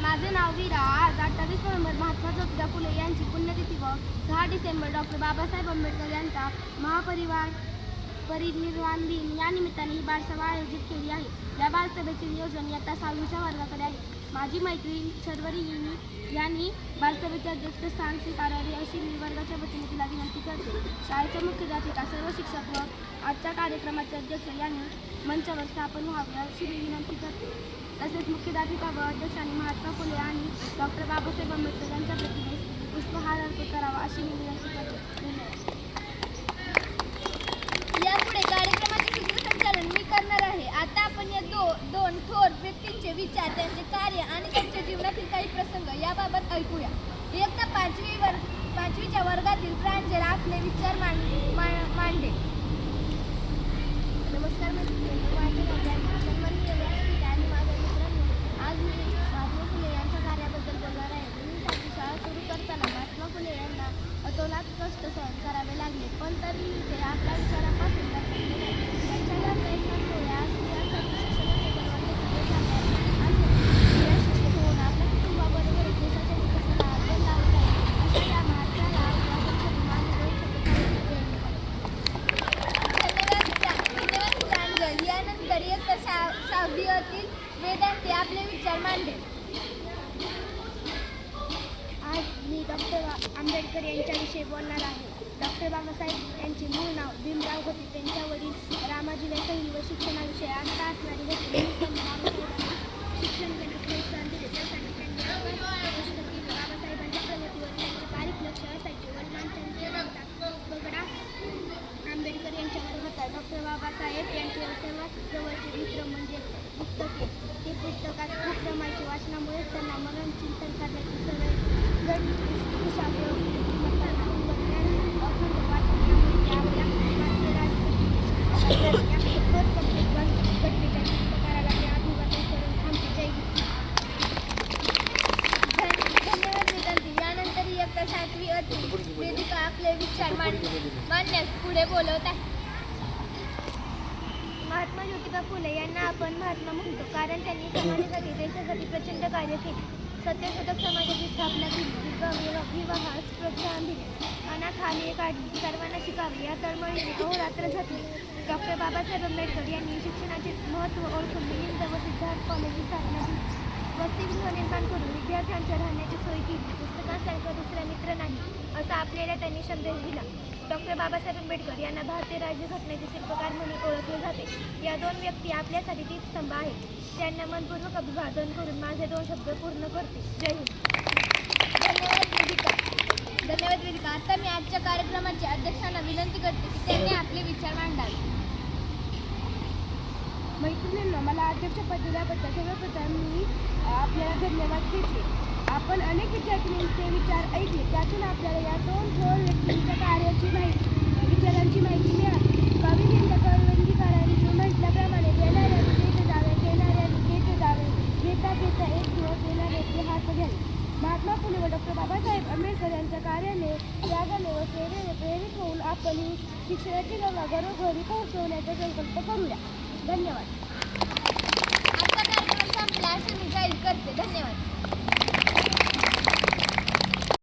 माझे नाव वीरा आज अठ्ठावीस नोव्हेंबर महात्मा ज्योतिबा फुले यांची पुण्यतिथी व सहा डिसेंबर डॉक्टर बाबासाहेब आंबेडकर यांचा महापरिवार परिनिर्वाण दिन या निमित्ताने ही बालसभा आयोजित केली आहे. या बालसभेचे नियोजन इयत्ता सहावीच्या वर्गाकडे आहे. माझी मैत्रीण शर्वरी यांनी यांनी बालसभेचे अध्यक्षस्थान स्वीकारावे अशी मी वर्गाच्या वतीने तिला विनंती करते. शाळेच्या मुख्याध्यापिका सर्व शिक्षक व आजच्या कार्यक्रमाचे अध्यक्ष यांनी मंचावर स्थापन व्हावे अशी मी विनंती करते. तसेच मुख्याध्यापिका व अध्यक्षांनी महात्मा फुले आणि डॉक्टर बाबासाहेब आंबेडकर यांच्या प्रतिमेस पुष्पहार अर्पण करावा अशी मी विनंती करते. धन्यवाद यापुढे कार्यक्रमाचे सूत्रसंचालन मी करणार आहे आता आपण या दो दोन थोर व्यक्तींचे विचार त्यांचे कार्य आणि त्यांच्या जीवनातील काही प्रसंग याबाबत ऐकूया. इयत्ता पाचवी वर्ग पाचवीच्या वर्गातील प्रांजल आपले विचार मांड मा- मांडे नमस्कार मैत्रिणी माझे नाव ज्ञान सन्माननीय व्यासपीठ आणि माझ्या मित्रांनो आज मी महात्मा फुले यांच्या कार्याबद्दल बोलणार आहे मुलींसाठी शाळा सुरू करताना महात्मा फुले यांना अतोनात कष्ट सहन करावे लागले पण तरीही ते आपल्या विचारापासून लपवले नाही त्यांच्या या प्रयत्नांमुळे आज स्त्रियांसाठी शिक्षणाचे दरवाजे खुले झाले आहेत आणि स्त्रिया शिक्षित होऊन आपल्या कुटुंबाबरोबर देशाच्या विकासाला हातभार लावत आहेत अशा या महात्म्याला अभिवादन करून माझे दोन शब्द सांगतो. जय हिंद. धन्यवाद प्रा- धन्यवाद प्रांजल यानंतर इयत्ता सहा सहावीतील वेदांती आपले विचार मांडे आज मी डॉक्टर आंबेडकर यांच्याविषयी बोलणार आहे. डॉक्टर बाबासाहेब यांचे मूळ नाव भीमराव होते. त्यांच्यावरील रामाजी वैसंगी व शिक्षणाविषयी आस्था असणारी होती. म्हणून शिक्षण दिले. त्यासाठी त्यांनी बाबासाहेबांच्या प्रगतीवर त्यांचे बारीक लक्ष असायचे. वडिलांच्या बगडा आंबेडकर यांच्यावर होता. डॉक्टर बाबासाहेब यांचे सर्वात जवळचे मित्र म्हणजे पुस्तके. ते पुस्तकात खूप रमायचे वाचनामुळे त्यांना मनन चिंतन करण्याची सवय जड कुशाग्र मी करून यानंतर इयत्ता सातवी अति वेदिका आपले विचार मांड मांडण्यास पुढे बोलवत आहे महात्मा ज्योतिबा फुले यांना आपण महात्मा म्हणतो. कारण त्यांनी समाजासाठी देशासाठी प्रचंड कार्य केले. सत्यशोधक समाजाची स्थापना केली. विवाह- विवाहास प्रोत्साहन दिले अनाथ आले काढली. सर्वांना शिकावे या तळमळीने अहोरात्र झटले डॉक्टर बाबासाहेब आंबेडकर यांनी शिक्षणाचे महत्त्व ओळखून मिलिंद व सिद्धार्थ कॉलेजची स्थापना केली वसतिगृह निर्माण करून विद्यार्थ्यांच्या राहण्याची सोय केली. पुस्तकांसारखा दुसरा मित्र नाही असा आपल्याला त्यांनी संदेश दिला. डॉक्टर बाबासाहेब आंबेडकर यांना भारतीय राज्यघटनेचे शिल्पकार म्हणून ओळखले जाते. या दोन व्यक्ती आपल्यासाठी दीपस्तंभ आहेत. त्यांना मनपूर्वक अभिवादन करून माझे दोन शब्द पूर्ण करते. जय हिंद. धन्यवाद वेदिका. धन्यवाद वेदिका. आता मी आजच्या कार्यक्रमाचे अध्यक्षांना विनंती करते की त्यांनी आपले विचार मांडावे. मैत्रिणींना मला अध्यक्षपद दिल्याबद्दल सर्वप्रथम मी आपल्याला धन्यवाद देते. आपण अनेक विद्यार्थिनींचे विचार ऐकले. त्यातून आपल्याला या दोन व प्रेरित होऊन आपण ही शिक्षणाची गंगा घरोघरी पोहोचवण्याचा संकल्प करूया. धन्यवाद. आजचा कार्यक्रम संपला असं मी जाहीर करते. धन्यवाद.